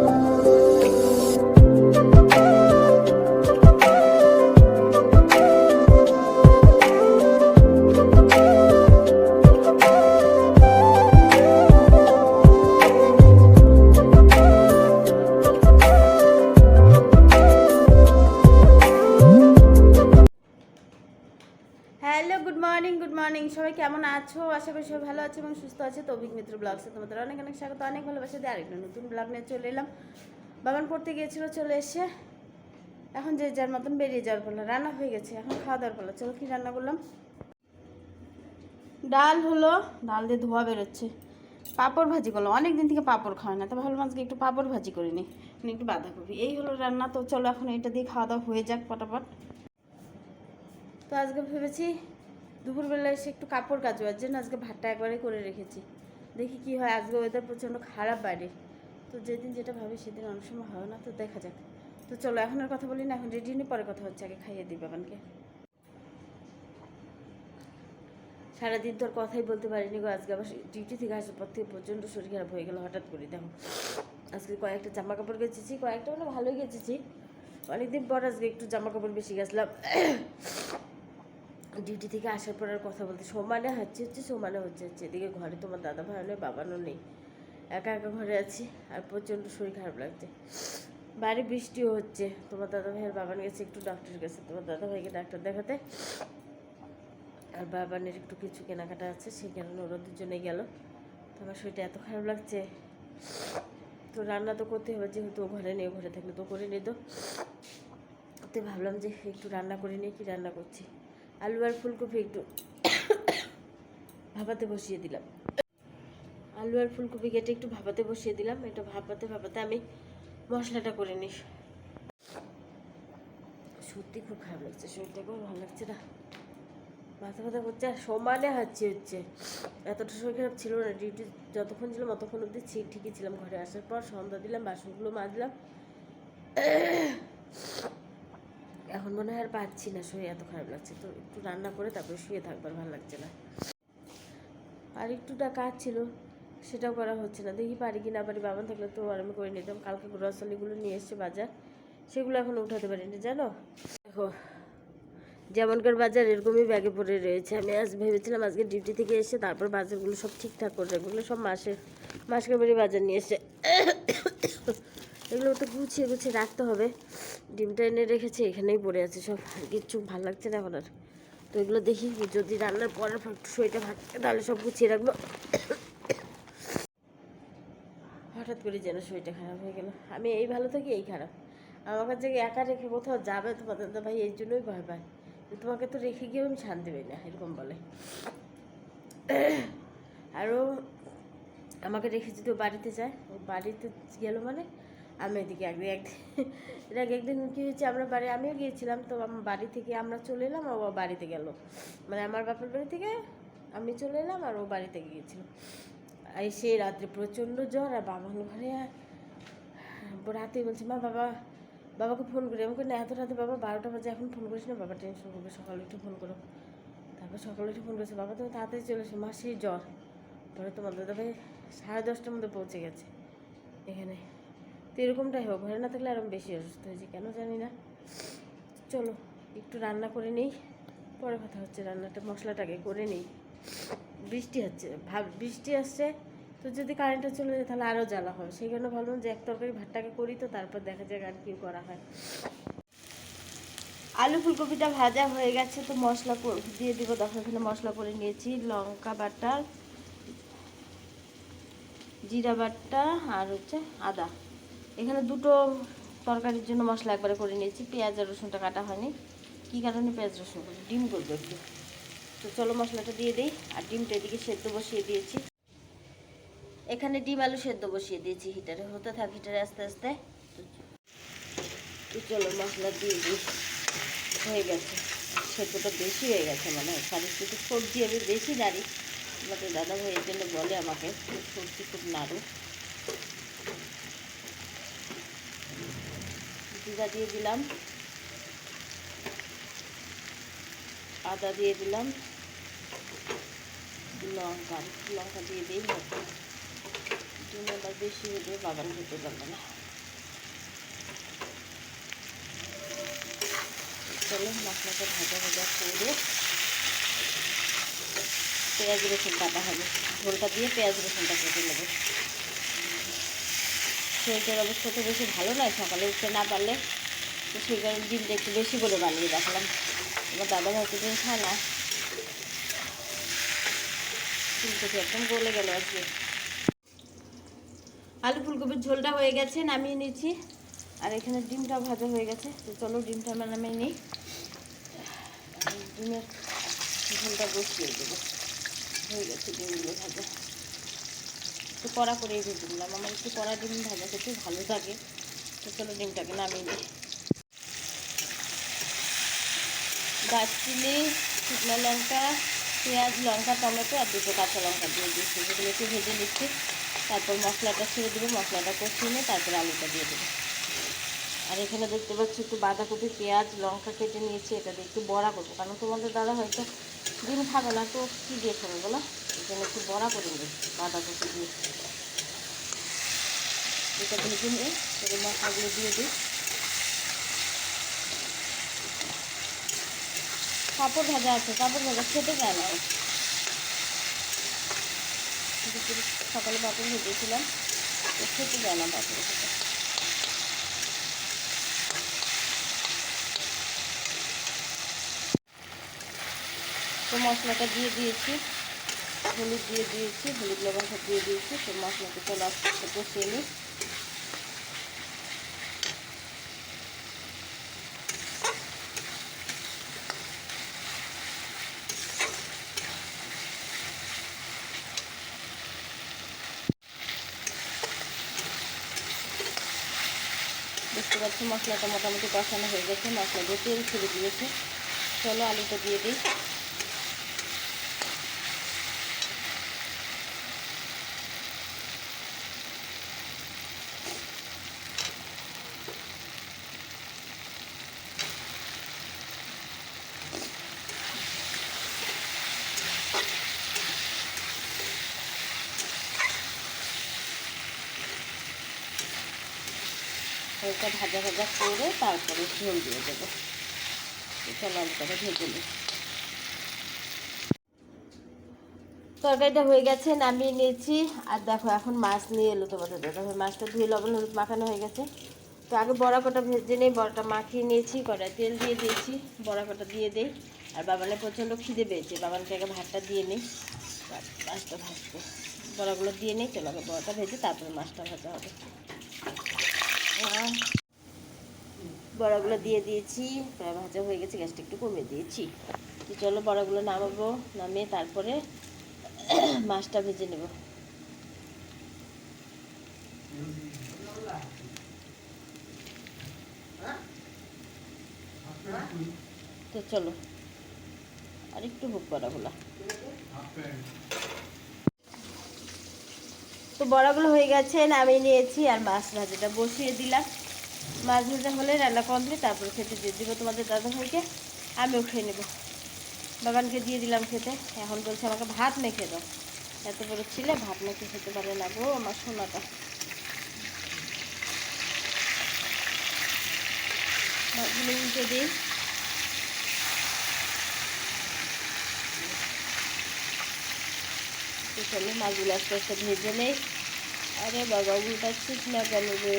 Hello good morning, good morning. সবাই কেমন আছো? আশা করি সবাই ভালো আছে এবং সুস্থ আছে। তো অভিক মিত্র ব্লগসে তোমাদের অনেক অনেক স্বাগত, অনেক ভালোবাসা দিয়ে আরেকটা নতুন ব্লগ নিয়ে চলে এলাম। বাগান পড়তে গিয়েছিল, চলে এসে এখন যে যার মতন বেরিয়ে যাওয়ার পালা রান্না হয়ে গেছে, এখন খাওয়া দাওয়ার পালা। চলো কি রান্না করলাম? ডাল হলো, ডাল দিয়ে ধোয়া বেরোচ্ছে। পাঁপড় ভাজি করলাম। অনেক দিন থেকে পাঁপড় খাওয়া না, তো ভাবলাম আজকে একটু পাঁপড় ভাজি করে নিই মানে একটু বাঁধাকপি। এই হলো রান্না, তো চলো এখন এটা দিয়ে খাওয়া দাওয়া হয়ে যাক পটাপট। তো আজকে ভেবেছি দুপুরবেলা এসে একটু কাপড় কাচবার জন্য আজকে ভাতটা একবারে করে রেখেছি। দেখি কি হয়, আজকে ওয়েদার প্রচণ্ড খারাপ বাইরে। তো যেদিন যেটা ভাবি সেদিন অনেক সময় হয় না, তো দেখা যাক। তো চলো, এখন আর কথা বলি না, এখন রেডি নিয়ে পরে কথা হচ্ছে, আগে খাইয়ে দিই বাবানকে। সারাদিন তো আর কথাই বলতে পারিনি গো, আজকে আবার ডিউটি থেকে আসার পর থেকে প্রচণ্ড শরীর খারাপ হয়ে গেল হঠাৎ করে, দেখো। আজকে কয়েকটা জামা কাপড় গেছেছি, কয়েকটা মানে ভালোই গেছেছি। অনেকদিন পর আজকে একটু জামা কাপড় বেশি গেছিলাম। ডিউটি থেকে আসার পর আর কথা বলতে সমানে হচ্ছে হচ্ছে সমানে হচ্ছে হচ্ছে। এদিকে ঘরে তোমার দাদা ভাই নেই, বাবানও নেই। একা একা ঘরে আছি আর প্রচণ্ড শরীর খারাপ লাগছে। বাইরে বৃষ্টিও হচ্ছে। তোমার দাদা ভাইয়ের বাবান গেছে একটু ডাক্তার গেছে তোমার দাদা ভাইকে ডাক্তার দেখাতে। আর বাবানের একটু কিছু কেনাকাটা আছে, সেই কারণে ওরা দুজনে গেল। তো আমার শরীরটা এত খারাপ লাগছে। তো রান্না তো করতে হবে, যেহেতু ও ঘরে নেই ঘরে থাকলে তো করে নিত। তো ভাবলাম যে একটু রান্না করে নিয়ে কি রান্না করছি? আলু আর ফুলকপি একটু ভাপাতে বসিয়ে দিলাম। আলু আর ফুলকপি কেটে একটু ভাপাতে বসিয়ে দিলাম। এটা ভাপাতে ভাপাতে আমি মশলাটা করে নিই। সত্যি খুব খারাপ লাগছে, শরীরটা খুব ভালো লাগছে না? মাথা ব্যথা করছে আর সমানে হাঁচি হচ্ছে। এতটা শরীর খারাপ ছিল না ডিউটি যতক্ষণ ছিলাম ততক্ষণ অবধি ঠিক ঠিকই ছিলাম। ঘরে আসার পর সন্ধ্যা দিলাম, বাসনগুলো মাজলাম। এখন মনে হয় আর পাচ্ছি না, শরীর এত খারাপ লাগছে। তো একটু রান্না করে তারপরে শুয়ে থাকবার ভালো লাগছে না। আর একটুটা কাজ ছিল, সেটাও করা হচ্ছে না। দেখি পারি কি না পারি বাবান থাকলে তো আমি করে নিতাম। কালকে গ্রসারিগুলো নিয়ে এসছে বাজার, সেগুলো এখন উঠাতে পারিনি, জানো? দেখো যেমনকার বাজার, এরকমই ব্যাগে পড়ে রয়েছে। আমি আজ ভেবেছিলাম আজকে ডিউটি থেকে এসে তারপর বাজারগুলো সব ঠিকঠাক করে রাখব। সব মাসে, মাস কাবারি বাজার নিয়ে এসে এগুলো তো গুছিয়ে গুছিয়ে রাখতে হবে। ডিমটা এনে রেখেছি, এখানেই পড়ে আছে সব। কিচ্ছু ভালো লাগছে না এখন আর। তো এগুলো দেখি, যদি রান্নার পরে একটু শরীরটা ভাত তাহলে সব গুছিয়ে রাখব। হঠাৎ করে যেন শরীরটা খারাপ হয়ে গেল। আমি এই ভালো থাকি, এই খারাপ। আমার কাছে একা রেখে কোথাও যাবে তোমাদের দাদা ভাই, এই জন্যই ভয় পায়। তোমাকে তো রেখে গিয়েও আমি শান্তি পাই না, এরকম বলে। আরও আমাকে রেখে যদি বাড়িতে যায় বাড়িতে গেল মানে আমি এদিকে একদিন একদিন এর আগে একদিন কী হয়েছে, আমরা বাড়ি আমিও গিয়েছিলাম, তো আমার বাড়ি থেকে আমরা চলে এলাম, আর ও বাড়িতে গেল। মানে আমার বাপের বাড়ি থেকে আমি চলে এলাম, আর ও বাড়িতে গিয়েছিল। সেই রাত্রে প্রচণ্ড জ্বর, আর বাবা ঘরে রাতে বলছে, মা, বাবা, বাবাকে ফোন করি। আমাকে না, এত রাতে বাবা বারোটা বাজে, এখন ফোন করিস না, বাবা টেনশন করবে, সকালে উঠে ফোন করো। তারপর সকালে উঠে ফোন করেছে, বাবা, তুমি তাড়াতাড়ি চলে এসো মা সেই জ্বর। পরে তোমার দাদা ভাই সাড়ে দশটার মধ্যে পৌঁছে গেছে, এখানে। এরকমটাই হোক, ঘরে না থাকলে আরও বেশি অসুস্থ হয়েছে, কেন জানি না। চলো, একটু রান্না করে নিই, পরে কথা হচ্ছে রান্নাটা, মশলাটাকে করে নিই। বৃষ্টি হচ্ছে, ভাব, বৃষ্টি আসছে, তো যদি কারেন্টটা চলে যায় তাহলে আরও জ্বালা হবে। সেই জন্য ভাবলাম যে এক তরকারি ভাতটাকে করি তো, তারপর দেখা যাক আর কি করা হয়। আলু ফুলকপিটা ভাজা হয়ে গেছে, তো মশলা দিয়ে দিব। তখন এখানে মশলা করে নিয়েছি, লঙ্কা বাটা, জিরা বাটা, আর হচ্ছে আদা। এখানে দুটো তরকারির জন্য মশলা একবারে করে নিয়েছি। পেঁয়াজ আর রসুনটা কাটা হয়নি। কী কারণে পেঁয়াজ, রসুন? করি ডিম করব একটু। তো চলো মশলাটা দিয়ে দিই। আর ডিমটা এদিকে সেদ্ধ বসিয়ে দিয়েছি। এখানে ডিম আলু সেদ্ধ বসিয়ে দিয়েছি হিটারে। হতে থাক হিটারে আস্তে আস্তে। তো- চলো মশলা দিয়ে দিই। হয়ে গেছে। সেদ্ধটা বেশি হয়ে গেছে মানে। শাড়ির থেকে সবজি আমি বেশি নাড়ি। আমাদের দাদা ভাই জন্য বলে আমাকে, সবজি খুব নাড়ু। জিরা দিয়ে দিলাম। আদা দিয়ে দিলাম। লঙ্কা লঙ্কা দিয়ে দিই। ডিম আবার বেশি যাবে বাগান খেতে পারবে না। চলো মশলাটা ভাজা ভাজা করে পেঁয়াজ রসুন কাটা হবে। ঝোলটা দিয়ে পেঁয়াজ রসুনটা কেটে নেব। শরীরের অবস্থা তো বেশি ভালো নয়, সকালে উঠতে না পারলে তো সেই কারণে ডিমটা একটু বেশি করে বানিয়ে রাখলাম। আমার দাদা ভাই ডিম খায় না। একদম গলে গেল আজকে? আলু ফুলকপির ঝোলটা হয়ে গেছে, নামিয়ে নিয়েছি। আর এখানে ডিমটা ভাজা হয়ে গেছে, তো চলো ডিমটা আমরা নামিয়ে নিই। ডিমের ঝোলটা বসিয়ে দেবো। হয়ে গেছে ডিমগুলো ভাজা। একটু কড়া করে ভেজে দিলাম। আমার একটু কড়া ডিম ভাজা খেতে ভালো লাগে। তো চলো ডিমটাকে নামিয়ে দিই দারচিনি, শুকনো লঙ্কা, পেঁয়াজ, লঙ্কা, টমেটো আর দুটো কাঁচা লঙ্কা দিয়ে দিচ্ছি যেগুলো একটু ভেজে নিচ্ছি। তারপর মশলাটা ছেড়ে দেবো। মশলাটা কষিয়ে নিয়ে তারপর আলুটা দিয়ে দেবো। আর এখানে দেখতে পাচ্ছি একটু বাঁধাকপি, পেঁয়াজ, লঙ্কা কেটে নিয়েছি, এটা দিয়ে একটু বড়া করব। কারণ তোমাদের দাদা হয়তো ডিম খাবে না, তো কী দিয়ে খাবে বলো? এখানে একটু বড়া করে নেবে, বাঁধাকপি দিয়ে। এটা ভেজে নিয়ে তবে মশলাগুলো দিয়ে দিই। পাঁপড় ভাজা আছে, পাঁপড় ভাজা খেতে চায় না সকালে পাঁপড় ভেজেছিলাম খেতে যায় না পাঁপড় তো মশলাটা দিয়ে দিয়েছি। হলুদ দিয়ে দিয়েছি, হলুদ লবণ সব দিয়ে দিয়েছি, তো মশলাটা চলে আস্তে কষিয়ে নিই। দেখতে মশলাটা মোটামুটি কষানো হয়ে গেছে, মশলা দিয়ে তেল ছেড়ে দিয়েছে। চলো আলুটা দিয়ে দিই। হালকা ভাজা ভাজা করে তারপরে ঝোল দিয়ে দেবো। তো চলো আলুটাকে ভেজে নিই। তরকারিটা হয়ে গেছে, নামিয়ে নিয়েছি। আর দেখো, এখন মাছ নিয়ে এলো তোমাদের ভাই মাছটা ধুয়ে লবণ, হলুদ মাখানো হয়ে গেছে। তো আগে বড়া কটা ভেজে নিই, বড়াটা মাখিয়ে নিয়েছি কড়াই তেল দিয়ে দিয়েছি, বড়া কটা দিয়ে দিই। আর বাবানের প্রচণ্ড খিদে পেয়েছে, বাবানকে আগে ভাতটা দিয়ে নিই। মাছটা ভাজতে বড়াগুলো দিয়ে নিই, চলো আগে বড়াটা ভেজে তারপরে মাছটা ভাজা হবে। বড়াগুলো দিয়ে দিয়েছি, প্রায় ভাজা হয়ে গেছে, গ্যাসটা একটু কমিয়ে দিয়েছি। তো চলো বড়াগুলো নামাবো, নামিয়ে তারপরে মাছটা ভেজে নেব। তো চলো আর একটু হোক বড়াগুলো। তো বড়াগুলো হয়ে গেছে, নামিয়ে নিয়েছি আর মাছ ভাজাটা বসিয়ে দিলাম। মাছ ভাজা হলে রান্না কমপ্লিট, তারপরে খেতে দিয়ে দিব তোমাদের দাদা ভাইকে আমিও খেয়ে নেব। বাগানকে দিয়ে দিলাম খেতে, এখন বলছে আমাকে ভাত মেখে দাও। এত বড় ছিলে, ভাত মেখে খেতে পারে না গো আমার সোনাটা। মাছগুলো উল্টে দিই। তো চলো মাছগুলো আস্তে আস্তে ভেজে নেই। আরে বাবা উল্টাচ্ছিস না কেন রে?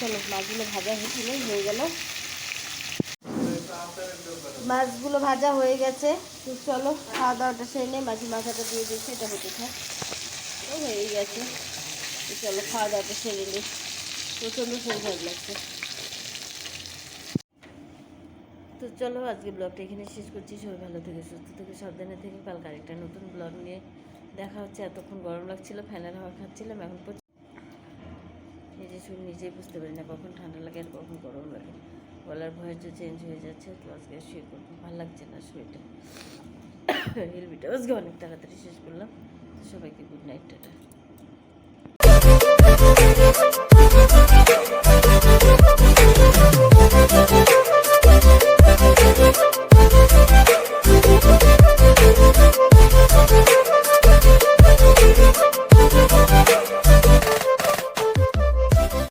চলো মাছগুলো ভাজা হয়েছিল হয়ে গেল। মাছগুলো ভাজা হয়ে গেছে। তো চলো, খাওয়া দাওয়াটা সেরে নেই মাঝে মাথাটা দিয়ে দিয়েছি এটা হতে থাক। হয়ে গেছে। তো চলো, খাওয়া দাওয়াটা সেরে নিই। প্রচণ্ড শরীর লাগছে। তো চলো, আজকে ব্লগটা এখানে শেষ করছি। সবাই ভালো থেকে, সুস্থ থেকে, সাবধানে থেকে। কালকে আরেকটা নতুন ব্লগ নিয়ে দেখা হচ্ছে। এতক্ষণ গরম লাগছিল, ফ্যানের হাওয়া খাচ্ছিলাম, এখন নিজে শুনে নিজেই বুঝতে পারি না, কখন ঠান্ডা লাগে আর কখন গরম লাগে। গলার ভয়েসটা চেঞ্জ হয়ে যাচ্ছে, তো আজকে শুয়ে করব ভালো লাগছে না শুয়েটা হেলবিটা আজকে অনেক তাড়াতাড়ি শেষ করলাম। তো সবাইকে গুড নাইট টাটা।